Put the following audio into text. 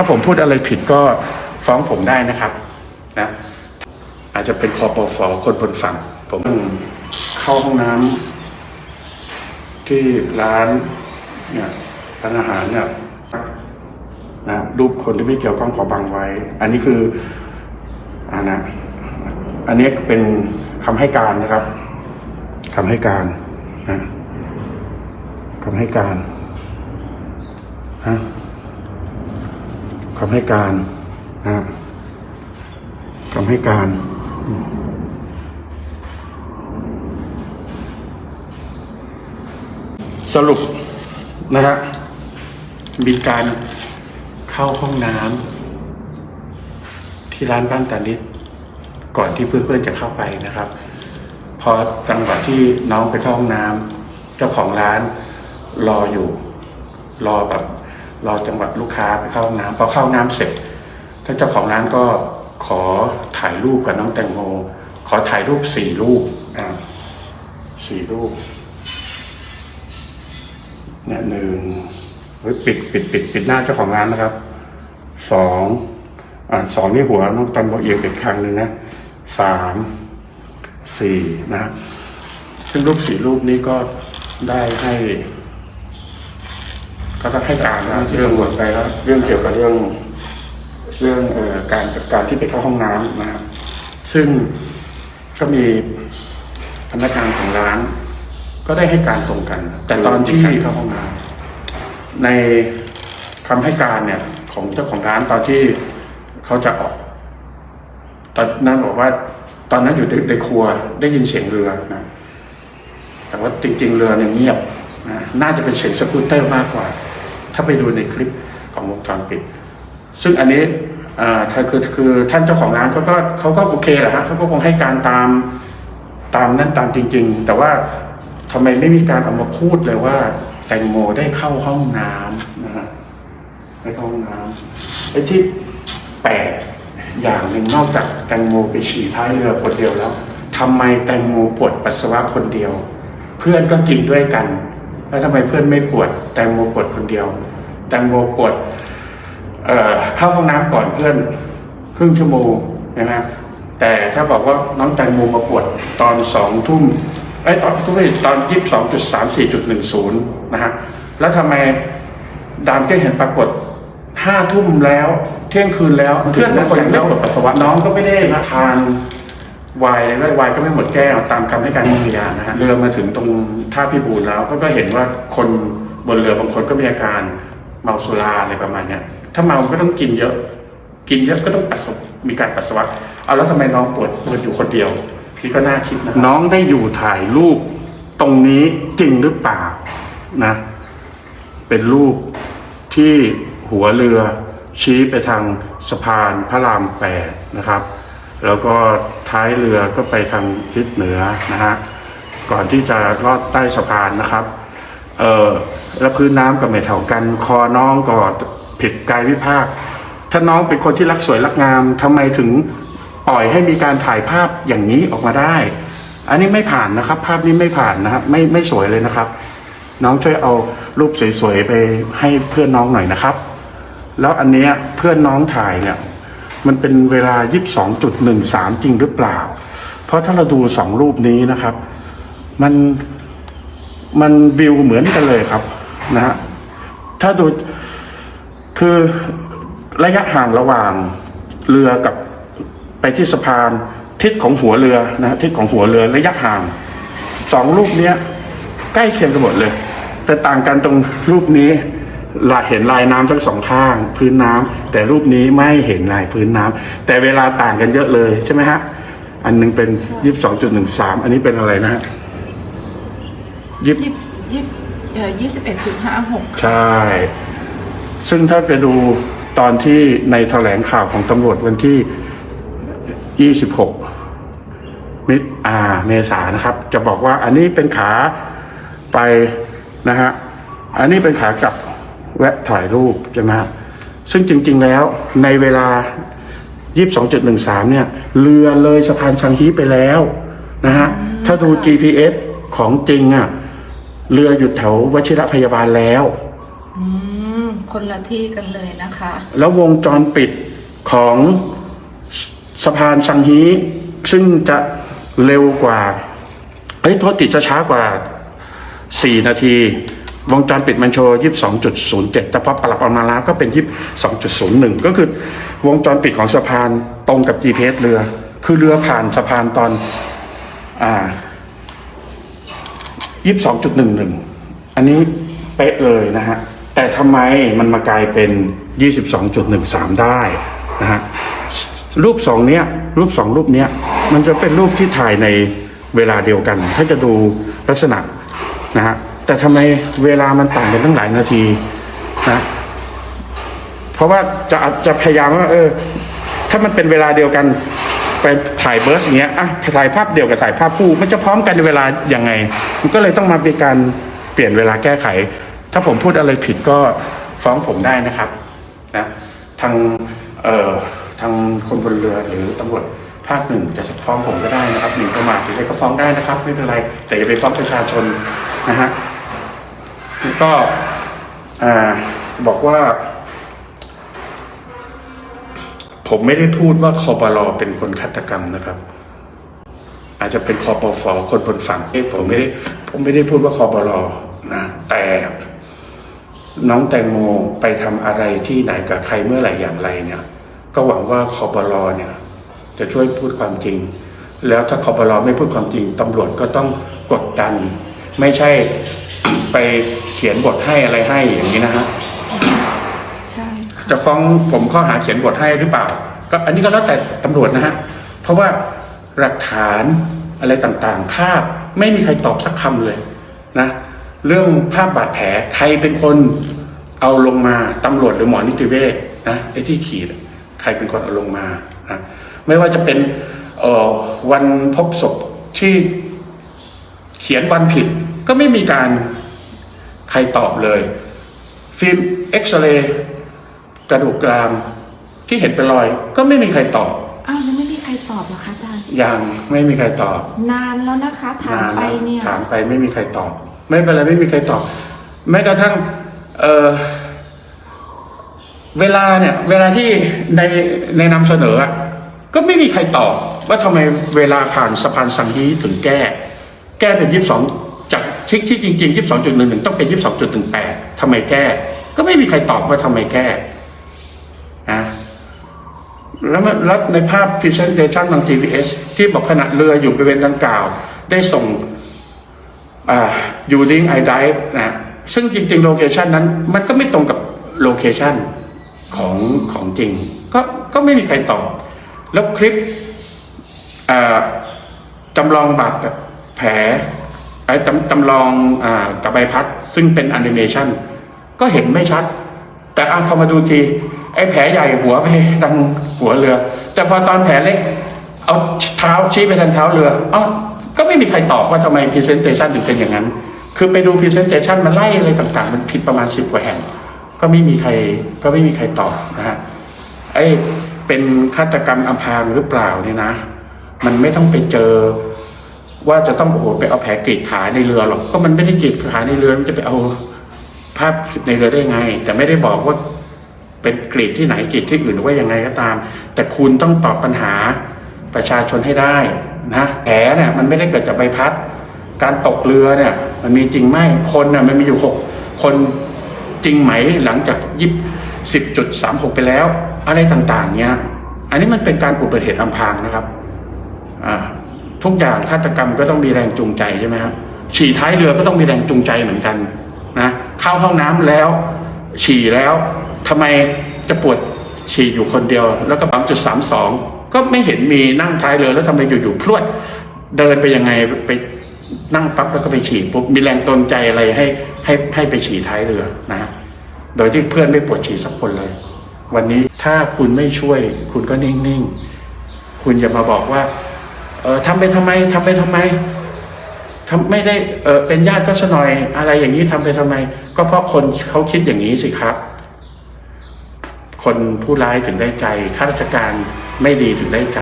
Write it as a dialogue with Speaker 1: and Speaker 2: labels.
Speaker 1: ถ้าผมพูดอะไรผิดก็ฟ้องผมได้นะครับนะอาจจะเป็นคอปฟอคนบนฝั่ง ผมเข้าห้องน้ำที่ร้านเนี่ยร้านอาหารเนี่ยนะรูปคนที่ไม่เกี่ยวข้องขอบังไว้ อันนี้คืออ่านะอันนี้เป็นคำให้การนะครับคำให้การนะคำให้การนะ คำให้การนะคำให้การ สรุปนะฮะมีการเข้าห้องน้ำที่ร้านบ้านตานิดก่อนที่เพื่อนๆจะเข้าไปนะครับ พอจังหวะที่น้องไปเข้าห้องน้ำเจ้าของร้านรออยู่ รอแบบ รอจังหวะลูกค้าไปเข้าห้องน้ำพอเข้าห้องน้ำเสร็จท่านเจ้าของร้านก็ขอถ่ายรูปกับน้องแตงโม ขอถ่ายรูปสี่รูปอ่าสี่รูปเนี่ยหนึ่งเฮ้ยปิดปิดปิดปิดหน้าเจ้าของร้านนะครับสองอ่าสองนี่หัวน้องตันโบเอียงอีกครั้งหนึ่งนะสามสี่นะครับซึ่งรูปสี่รูปนี้ก็ได้ให้ ก็ต้องให้การนะเรื่องหมดไปแล้วเรื่องเกี่ยวกับเรื่อง เรื่องเอ่อการการที่ไปเข้าห้องน้ำนะครับ ซึ่งก็มีพนักงานของร้าน ก็ได้ให้การตรงกัน แต่ตอนที่เข้าห้องน้ำในคำให้การเนี่ย ของเจ้าของร้านตอนที่เขาจะออก ตอนนั้นบอกว่า ตอนนั้นอยู่ในในครัวได้ยินเสียงเรือนะแต่ว่าจริง ๆ เรือเนี่ยเงียบนะน่าจะเป็นเสียงสกูตเตอร์มากกว่า ถ้าไปดูในคลิปของวงจรปิด ซึ่งอันนี้คือคือท่านเจ้าของร้านเขาก็เขาก็โอเคแหละฮะเขาก็คงให้การตามตามนั้นตามจริง ๆ แต่ว่าทำไมไม่มีการเอามาพูดเลยว่า แตงโมได้เข้าห้องน้ำนะฮะได้เข้าห้องน้ำไอ้ที่แปลกอย่างหนึ่งนอกจากแตงโมไปฉี่ท้ายเรือคนเดียวแล้วทำไมแตงโมปวดปัสสาวะคนเดียว เพื่อนก็กินด้วยกัน แล้วทำไมเพื่อนไม่ปวด แตงโมปวดคนเดียว แตงโมปวดเอ่อเข้าห้องน้ำก่อนเพื่อน ครึ่งชั่วโมงนะครับแต่ถ้าบอกว่าน้องแตงโมมาปวดตอนสองทุ่มไอ้ยตอนทุ่มตอนยี่สิบสองจุดสามสี่จุดหนึ่งศูนย์นะฮะแล้วทำไมดามเก้เห็นปรากฏห้าทุ่มแล้ว เที่ยงคืนแล้วเพื่อนบางคนยังไม่ปวดปัสสาวะน้องก็ไม่ได้มาทานไวน์เลยไวน์ก็ไม่หมดแก้วตามคำให้การของพยานนะฮะเรือมาถึงตรงท่าพิบูลแล้วก็ก็เห็นว่าคนบนเรือบางคนก็มีอาการเมาสุราอะไรประมาณเนี้ยถ้าเมาก็ต้องกินเยอะ กินเยอะก็ต้องปัสสมีการปัสสาวะเอาแล้วทำไมน้องปวดปวดอยู่คนเดียวนี่ก็น่าคิดนะน้องได้อยู่ถ่ายรูปตรงนี้จริงหรือเปล่านะ เป็นรูปที่หัวเรือชี้ไปทางสะพานพระรามแปดนะครับ แล้วก็ท้ายเรือก็ไปทางทิศเหนือนะฮะก่อนที่จะลอดใต้สะพานนะครับเออแล้วพื้นน้ำก็ไม่เท่ากันคอน้องก็ผิดกายวิภาค ถ้าน้องเป็นคนที่รักสวยรักงามทำไมถึงปล่อยให้มีการถ่ายภาพอย่างนี้ออกมาได้ อันนี้ไม่ผ่านนะครับ ภาพนี้ไม่ผ่านนะครับไม่ไม่สวยเลยนะครับ น้องช่วยเอารูปสวยๆไปให้เพื่อนน้องหน่อยนะครับ แล้วอันเนี้ยเพื่อนน้องถ่ายเนี่ย มันเป็นเวลา 22.13 จริงหรือเปล่า เพราะถ้าเราดูสองรูปนี้นะครับ มันมันวิวเหมือนกันเลยครับนะฮะถ้าดูคือระยะห่างระหว่างเรือกับไปที่สะพานทิศของหัวเรือนะฮะทิศของหัวเรือระยะห่างสองรูปเนี้ยใกล้เคียงกันหมดเลย แต่ต่างกันตรงรูปนี้ ลายเห็นลายน้ำทั้งสองข้าง พื้นน้ำแต่รูปนี้ไม่เห็นลายพื้นน้ำแต่เวลาต่างกันเยอะเลยใช่ไหมฮะอันหนึงเป็นยี่สิบสองจุดหนึ่งสามอันนี้เป็นอะไรนะฮะยี่
Speaker 2: ยี่ยี่เอ่อยี่สิบเอ็ดจุดห้าหก
Speaker 1: ใช่ ซึ่งถ้าไปดูตอนที่ในแถลงข่าวของตำรวจวันที่26มิถอาเมษานะครับ จะบอกว่าอันนี้เป็นขาไปนะฮะอันนี้เป็นขากลับ แวะถ่ายรูปใช่ไหมฮะซึ่งจริง ๆ แล้วในเวลา 22.13 เนี่ย เรือเลยสะพานสังฮีไปแล้วนะฮะ ถ้าดู GPS ของจริงอะ เรืออยู่แถววชิระพยาบาลแล้ว
Speaker 2: อืมคนคนละที่กันเลยนะคะ
Speaker 1: แล้ววงจรปิดของสสะพานสังฮีซึ่งจะเร็วกว่า เฮ้ย โทษติดจะช้ากว่า 4 นาที วงจรปิดมันโชว์22.07แต่พอปรับออกมาแล้วก็เป็น22.01ก็คือวงจรปิดของสะพานตรงกับ GPS เรือ คือเรือผ่านสะพานตอนอ่า22.11อันนี้เป๊ะเลยนะฮะ แต่ทำไมมันมากลายเป็น22.13ได้นะฮะรูปสองเนี้ยรูปสองรูปเนี้ยมันจะเป็นรูปที่ถ่ายในเวลาเดียวกัน ถ้าจะดูลักษณะนะฮะ แต่ทำไมเวลามันต่างกันตั้งหลายนาทีนะเพราะว่าจะจะพยายามว่า เออ ถ้ามันเป็นเวลาเดียวกันไปถ่ายเบิร์สอย่างเงี้ยอะถ่ายภาพเดียวกับถ่ายภาพคู่มันจะพร้อมกันในเวลาอย่างไง มันก็เลยต้องมาเป็นการเปลี่ยนเวลาแก้ไข ถ้าผมพูดอะไรผิดก็ฟ้องผมได้นะครับนะทางเอ่อทางคนบนเรือหรือตำรวจภาคหนึ่งจะฟ้องผมก็ได้นะครับหนึ่งประมาทหรืออะไรก็ฟ้องได้นะครับไม่เป็นไรแต่อย่าไปฟ้องประชาชนนะฮะ แล้วก็บอกว่า ผมไม่ได้พูดว่าคอปลอเป็นคนฆาตกรรมนะครับ อาจจะเป็นคอปฟอคนบนฝั่งเอ้ผมไม่ได้ผมไม่ได้พูดว่าคอปลอนะแต่น้องแตงโมไปทำอะไรที่ไหนกับใครเมื่อไหร่อย่างไรเนี่ย ก็หวังว่าคอปลอเนี่ย จะช่วยพูดความจริง แล้วถ้าคอปลอไม่พูดความจริงตำรวจก็ต้องกดดัน ไม่ใช่ไป เขียนบทให้อะไรให้อย่างนี้นะฮะ
Speaker 2: ใช่ค่ะ
Speaker 1: จะฟ้องผมข้อหาเขียนบทให้หรือเปล่า ก็อันนี้ก็แล้วแต่ตำรวจนะฮะเพราะว่าหลักฐานอะไรต่างๆ ภาพไม่มีใครตอบสักคำเลยนะ เรื่องภาพบาดแผลใครเป็นคนเอาลงมาตำรวจหรือหมอนิติเวชนะไอ้ที่ขีดอะใครเป็นคนเอาลงมานะไม่ว่าจะเป็นเอ่อวันพบศพที่เขียนวันผิดก็ไม่มีการ ใครตอบเลย ฟิล์มเอ็กซเรย์กระดูกกรามที่เห็นเป็นรอย ก็ไม่มีใครตอบ
Speaker 2: อ้าวยังไม่มีใครตอบเหรอคะอาจารย์
Speaker 1: ยังไม่มีใครตอบ
Speaker 2: นานแล้วนะคะถามไป
Speaker 1: แล้ว
Speaker 2: เนี่ย
Speaker 1: ถามไปไม่มีใครตอบ ไม่เป็นไรไม่มีใครตอบ แม้กระทั่งเออเวลาเนี่ย เวลาที่ในในนำเสนออะก็ไม่มีใครตอบว่าทำไมเวลาผ่านสะพานสังฮีถึงแก้ แก้เป็นยี่สิบสอง จากที่ที่จริงๆยี่สิบสองจุดหนึ่งหนึ่งต้องเป็นยี่สิบสองจุดหนึ่งแปดทำไมแก้ ก็ไม่มีใครตอบว่าทำไมแก้นะแล้วแล้วในภาพ presentation ทาง TBS ที่บอกขณะเรืออยู่บริเวณดังกล่าว ได้ส่งอ่า using i dive นะซึ่งจริงๆโลเคชันนั้น มันก็ไม่ตรงกับโลเคชันของของจริง ก็ก็ไม่มีใครตอบ แล้วคลิปจำลองบาดแผล ไอ้จำลองอกับใบพัดซึ่งเป็นแอนิเมชันก็เห็นไม่ชัด แต่เอาพอมาดูที ไอ้แผลใหญ่หัวไปทางหัวเรือ แต่พอตอนแผลเล็ก เอาเท้าชี้ไปทางเท้าเรืออ้าก็ไม่มีใครตอบว่าทำไมพรีเซนเตชันถึงเป็นอย่างนั้น คือไปดูพรีเซนเตชันมันไล่อะไรต่างๆ มันผิดประมาณสิบกว่าแห่ง ก็ไม่มีใครก็ไม่มีใครตอบนะฮะไอ้เป็นฆาตกรรมอำพรางหรือเปล่าเนี่ยนะ มันไม่ต้องไปเจอ ว่าจะต้องโอ้โหไปเอาแผลกรีดขาในเรือหรอกก็มันไม่ได้กรีดขาในเรือมันจะไปเอาภาพในเรือได้ไง แต่ไม่ได้บอกว่าเป็นกรีดที่ไหนกรีดที่อื่นหรือว่ายังไงก็ตาม แต่คุณต้องตอบปัญหาประชาชนให้ได้นะแผลเนี่ยมันไม่ได้เกิดจากใบพัด การตกเรือเนี่ย มันมีจริงไหมคนเนี่ยมันมีอยู่หกคนจริงไหมหลังจากยิบสิบจุดสามหกไปแล้ว อะไรต่างๆ เนี่ยอันนี้มันเป็นการอุบัติเหตุอำพางนะครับ อ่า ทุกอย่างฆาตกรรมก็ต้องมีแรงจูงใจใช่ไหมครับฉี่ท้ายเรือก็ต้องมีแรงจูงใจเหมือนกันนะเข้าห้องน้ำแล้ว ฉี่แล้วทำไมจะปวดฉี่อยู่คนเดียว แล้วก็ปั๊มจุดสามสองก็ไม่เห็นมีนั่งท้ายเรือแล้วทำไมอยู่ๆพรวดเดินไปยังไงไปนั่งปั๊บแล้วก็ไปฉี่ปุ๊บมีแรงตนใจอะไรให้ให้ให้ไปฉี่ท้ายเรือนะโดยที่เพื่อนไม่ปวดฉี่สักคนเลย วันนี้ถ้าคุณไม่ช่วย คุณก็นิ่งๆ คุณอย่ามาบอกว่า เออทำไปทำไมทำไปทำไมทำไม่ได้เออเป็นญาติก็สหน่อยอะไรอย่างนี้ทำไปทำไม ก็เพราะคนเขาคิดอย่างนี้สิครับ คนผู้ร้ายถึงได้ใจข้าราชการไม่ดีถึงได้ใจ